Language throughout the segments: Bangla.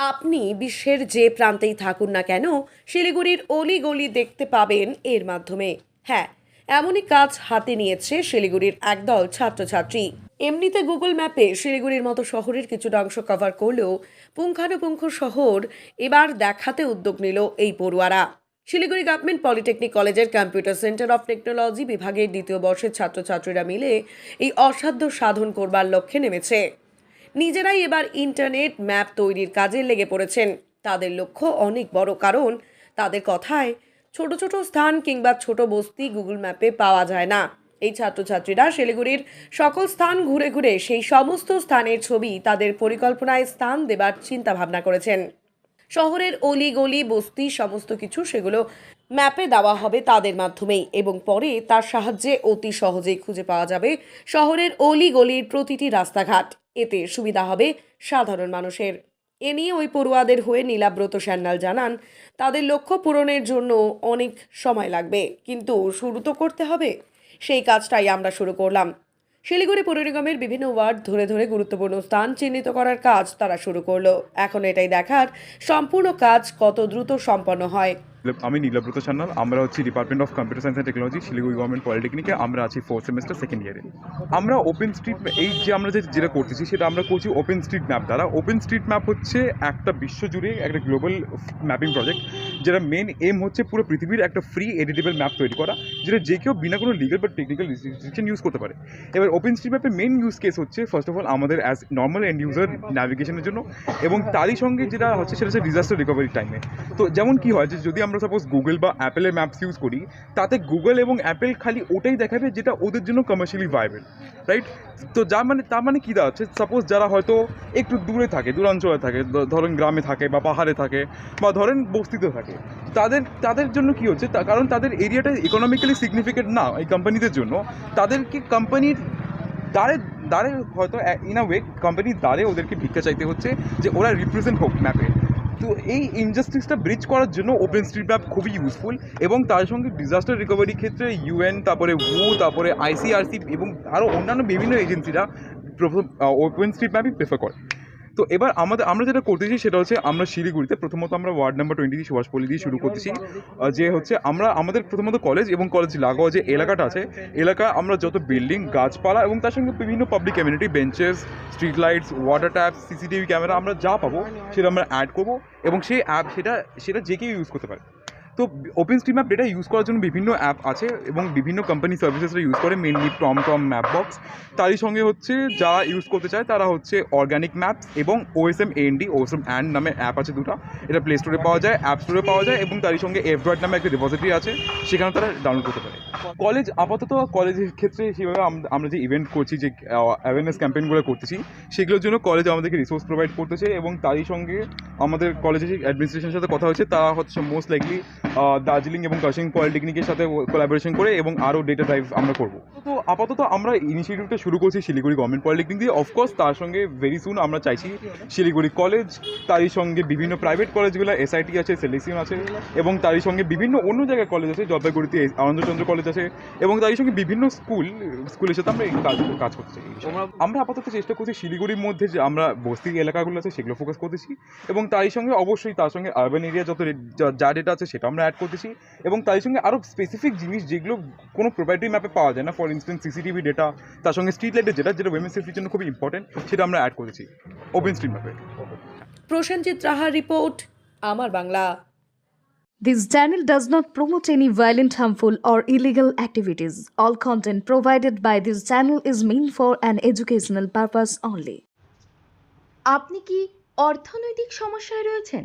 আপনি বিশ্বের যে প্রান্তেই থাকুন না কেন, শিলিগুড়ির অলি গলি দেখতে পাবেন এর মাধ্যমে। হ্যাঁ এমনই কাজ হাতে নিয়েছে শিলিগুড়ির একদল ছাত্রছাত্রী। এমনিতে গুগল ম্যাপে শিলিগুড়ির মতো শহরের কিছুটা অংশ কভার করলেও পুঙ্খানুপুঙ্খ শহর এবার দেখাতে উদ্যোগ নিল এই পড়ুয়ারা। শিলিগুড়ি গভর্নমেন্ট পলিটেকনিক কলেজের কম্পিউটার সেন্টার অফ টেকনোলজি বিভাগের দ্বিতীয় বর্ষের ছাত্রছাত্রীরা মিলে এই অসাধ্য সাধন করবার লক্ষ্যে নেমেছে। নিজেরাই এবার ইন্টারনেট ম্যাপ তৈরির কাজে লেগে পড়েছেন। তাদের লক্ষ্য অনেক বড়, কারণ তাদের কথায় ছোট ছোট স্থান কিংবা ছোট বস্তি গুগল ম্যাপে পাওয়া যায় না। এই ছাত্রছাত্রীরা শিলিগুড়ির সকল স্থান ঘুরে ঘুরে সেই সমস্ত স্থানের ছবি তাদের পরিকল্পনায় স্থান দেবার চিন্তা ভাবনা করেছেন। শহরের অলি গলি, বস্তি সমস্ত কিছু সেগুলো ম্যাপে দেওয়া হবে তাদের মাধ্যমেই এবং পরে তার সাহায্যে অতি সহজেই খুঁজে পাওয়া যাবে শহরের অলি গলির প্রতিটি রাস্তাঘাট। এতে সুবিধা হবে সাধারণ মানুষের। এ নিয়ে ওই পড়ুয়াদের হয়ে নীলাব্রত সান্যাল জানান, তাদের লক্ষ্য পূরণের জন্য অনেক সময় লাগবে, কিন্তু শুরু তো করতে হবে। সেই কাজটাই আমরা শুরু করলাম। শিলিগুড়ি পৌর নিগমের বিভিন্ন ওয়ার্ড ধরে ধরে গুরুত্বপূর্ণ স্থান চিহ্নিত করার কাজ তারা শুরু করল। এখন এটাই দেখার সম্পূর্ণ কাজ কত দ্রুত সম্পন্ন হয়। আমি নীলব্রত সান্যাল, আমরা হচ্ছি department of computer science and technology Siliguri government পলিটেকনিকে আমরা আছি ফোর্থ সেমিস্টার সেকেন্ড ইয়ারে আমরা ওপেন স্ট্রিট এই যে আমরা যে যেটা করতেছি, সেটা আমরা করছি ওপেন স্ট্রিট ম্যাপ দ্বারা। ওপেন স্ট্রিট ম্যাপ হচ্ছে একটা বিশ্বজুড়ে একটা গ্লোবাল ম্যাপিং প্রজেক্ট যেটা মেন এম হচ্ছে পুরো পৃথিবীর একটা ফ্রি এডিটেবল ম্যাপ তৈরি করা, যেটা যে কেউ বিনা কোনো লিগাল বা টেকনিক্যাল রিস্ট্রিকশন ইউজ করতে পারে। এবার ওপেন স্ট্রিট ম্যাপের মেন ইউজ কেস হচ্ছে ফার্স্ট অফ অল আমাদের অ্যাজ নর্মাল এন্ড ইউজার ন্যাভিগেশনের জন্য, এবং তারই সঙ্গে যেটা হচ্ছে, সেটা হচ্ছে ডিজাস্টার রিকভারি টাইমে তো যেমন কি হয়, যে যদি আমরা সাপোজ গুগল বা অ্যাপেলের ম্যাপস ইউজ করি, তাতে গুগল এবং অ্যাপেল খালি ওটাই দেখাবে যেটা ওদের জন্য কমার্শিয়ালি ভাইবেল রাইট তো যা মানে তার মানে কী দাঁড়াচ্ছে? সাপোজ যারা হয়তো একটু দূরে থাকে, দূরাঞ্চলে থাকে ধরেন গ্রামে থাকে বা পাহাড়ে থাকে বা ধরেন বস্তিতে থাকে, তাদের তাদের জন্য কি হচ্ছে? কারণ তাদের এরিয়াটা ইকোনমিক্যালি সিগনিফিকেন্ট না, এই কোম্পানিদের জন্য। তাদেরকে কোম্পানির দ্বারে দ্বারে হয়তো ইন আ ওয়ে কোম্পানির দ্বারে ওদেরকে ভিক্ষা চাইতে হচ্ছে যে ওরা রিপ্রেজেন্ট হোক ম্যাপে তো এই ইনজাস্টিসটা ব্রিজ করার জন্য ওপেন স্ট্রিট ম্যাপ খুবই ইউজফুল এবং তার সঙ্গে ডিজাস্টার রিকভারির ক্ষেত্রে ইউএন তারপরে উ তারপরে আইসিআরসি এবং আরও অন্যান্য বিভিন্ন এজেন্সিরা ওপেন স্ট্রিট ম্যাপই প্রেফার করে। তো এবার আমাদের, আমরা যেটা করতেছি সেটা হচ্ছে আমরা শিলিগুড়িতে প্রথমত আমরা ওয়ার্ড নাম্বার টোয়েন্টি সুভাষপল্লী দিয়ে শুরু করতেছি যে হচ্ছে আমরা আমাদের প্রথমত কলেজ এবং কলেজ লাগোয়া যে এলাকাটা আছে, এলাকা আমরা যত বিল্ডিং গাছপালা এবং তার সঙ্গে বিভিন্ন public community benches street lights water tap CCTV camera আমরা যা পাবো সেটা আমরা অ্যাড করব এবং সেই অ্যাপ সেটা সেটা যে কেউ ইউজ করতে পারে। তো open stream app data use করার জন্য বিভিন্ন অ্যাপ আছে এবং বিভিন্ন কোম্পানি সার্ভিসেসরা ইউজ করে mainly Tom Tom map box তারই সঙ্গে হচ্ছে যারা ইউজ করতে চায়, তারা হচ্ছে অর্গানিক ম্যাপস এবং ওএসএম এনডি ওএসএম অ্যান্ড নামে অ্যাপ আছে দুটো। এটা প্লে স্টোরে পাওয়া যায় অ্যাপ স্টোরে পাওয়া যায় এবং তারই সঙ্গে এফড্রয়েড নামে একটা রিপোজিটরি আছে, সেখানে তারা ডাউনলোড করতে পারে। কলেজ আপাতত কলেজের ক্ষেত্রে সেভাবে আমরা যে ইভেন্ট করছি, যে অ্যাওয়ারনেস ক্যাম্পেইনগুলো করতেছি, সেগুলোর জন্য কলেজ আমাদেরকে রিসোর্স প্রোভাইড করতেছে এবং তারই সঙ্গে আমাদের কলেজের অ্যাডমিনিস্ট্রেশনের সাথে কথা হয়েছে, তারা হচ্ছে মোস্ট লাইকলি দার্জিলিং এবং কাশিং পলিটেকনিকের সাথে কোলাবোরেশন করে এবং আরও ডেটা ড্রাইভ আমরা করব। তো আপাতত আমরা ইনিশিয়েটিভটা শুরু করছি শিলিগুড়ি গভর্নমেন্ট পলিটেকনিক দিয়ে। অফকোর্স তার সঙ্গে ভেরি সুন আমরা চাইছি শিলিগুড়ি কলেজ তারই সঙ্গে বিভিন্ন প্রাইভেট কলেজগুলো এসআইটি আছে সেলেসিয়াম আছে এবং তারই সঙ্গে বিভিন্ন অন্য জায়গায় কলেজ আছে জলপাইগুড়িতে আনন্দচন্দ্র কলেজ আছে এবং তারই সঙ্গে বিভিন্ন স্কুল স্কুলের সাথে আমরা এই কাজ কাজ করতে চাই আমরা আপাতত চেষ্টা করছি শিলিগুড়ির মধ্যে যে আমরা বস্তি এলাকাগুলো আছে সেগুলো ফোকাস করতেছি এবং তারই সঙ্গে অবশ্যই তার সঙ্গে আরবান এরিয়া যত যা ডেটা আছে সেটা আমরা অ্যাড করতেছি এবং তারই সঙ্গে আরও স্পেসিফিক জিনিস যেগুলো কোনো প্রোপ্রাইটারি ম্যাপে পাওয়া যায় না ফর ইনস্টেন্স সিসিটিভি ডেটা তার সঙ্গে স্ট্রিট লাইটের যেটা যেটা উইমেন সেফটির জন্য খুবই ইম্পর্টেন্ট সেটা আমরা অ্যাড করেছি ওপেন স্ট্রিট ম্যাপে প্রসেনজিৎ রাহার রিপোর্ট আমার Bangla This channel does not promote any violent, harmful, or illegal activities. All content provided by this channel is meant for an educational purpose only. আপনি কি অর্থনৈতিক সমস্যায় রয়েছেন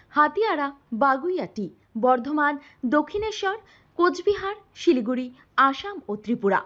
হাতিয়াড়া বাগুইয়াটি বর্ধমান দক্ষিণেশ্বর কোচবিহার শিলিগুড়ি আসাম ও ত্রিপুরা।